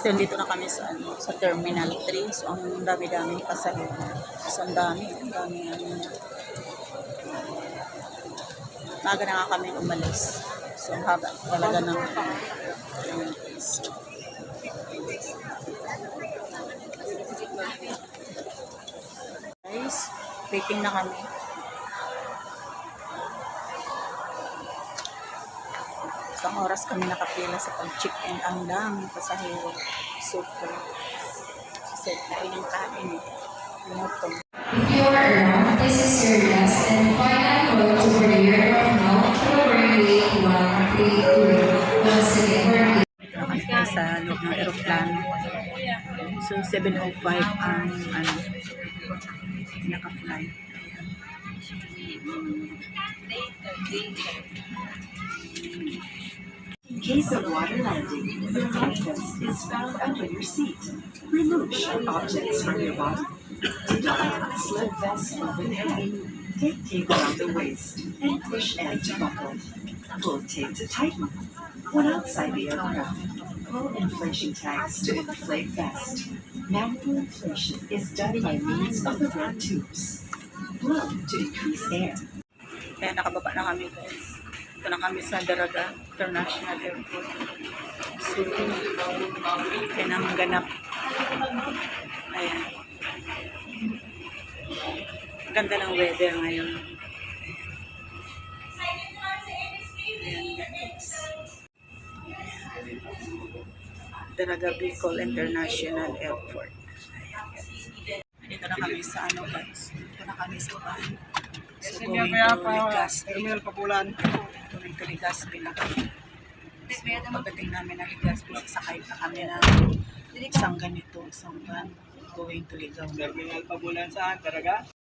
Kasi dito na kami sa, ano, sa Terminal 3. So, ang dami-daming pasahero. So, ang dami. Ang dami ano. Maga na nga kami umalis. So, ang haba talaga ng ng days. Guys, waiting na kami. Isang oras kami nakapila sa pag-check-in. Ang daming pasahero. Super. Kasi kain ng kain. Lutong. If you are around, this is your last and final call to aircraft now for runway 132. Once again, we're sa loob ng aeroplano. So, 7.05 ang ano, naka-flight. In case of water landing, your life vest is found under your seat. Remove sharp objects from your body. Don, slip vest over head. Take tape around the waist and push end to buckle. Pull tape to tighten. When outside the aircraft, pull inflation tags to inflate vest. Manual inflation is done by means of the red tubes. Blow to increase air. Kaya nakababa na kami guys. Ito na kami sa Daraga International Airport. So, kaya naman ganap. Ayan. Ganda ng weather ngayon. Ayan. Daraga Bicol International Airport. Dito na kami sa ano guys. Dito na kami sa van. So, going to. Terminal Papulan. Going to Legazpi na kami. So, pagdating namin ng Legazpi, sasakay pa kami ng isang ganito, isang van. Going to Ligaw. Terminal Papulan saan? Taraga?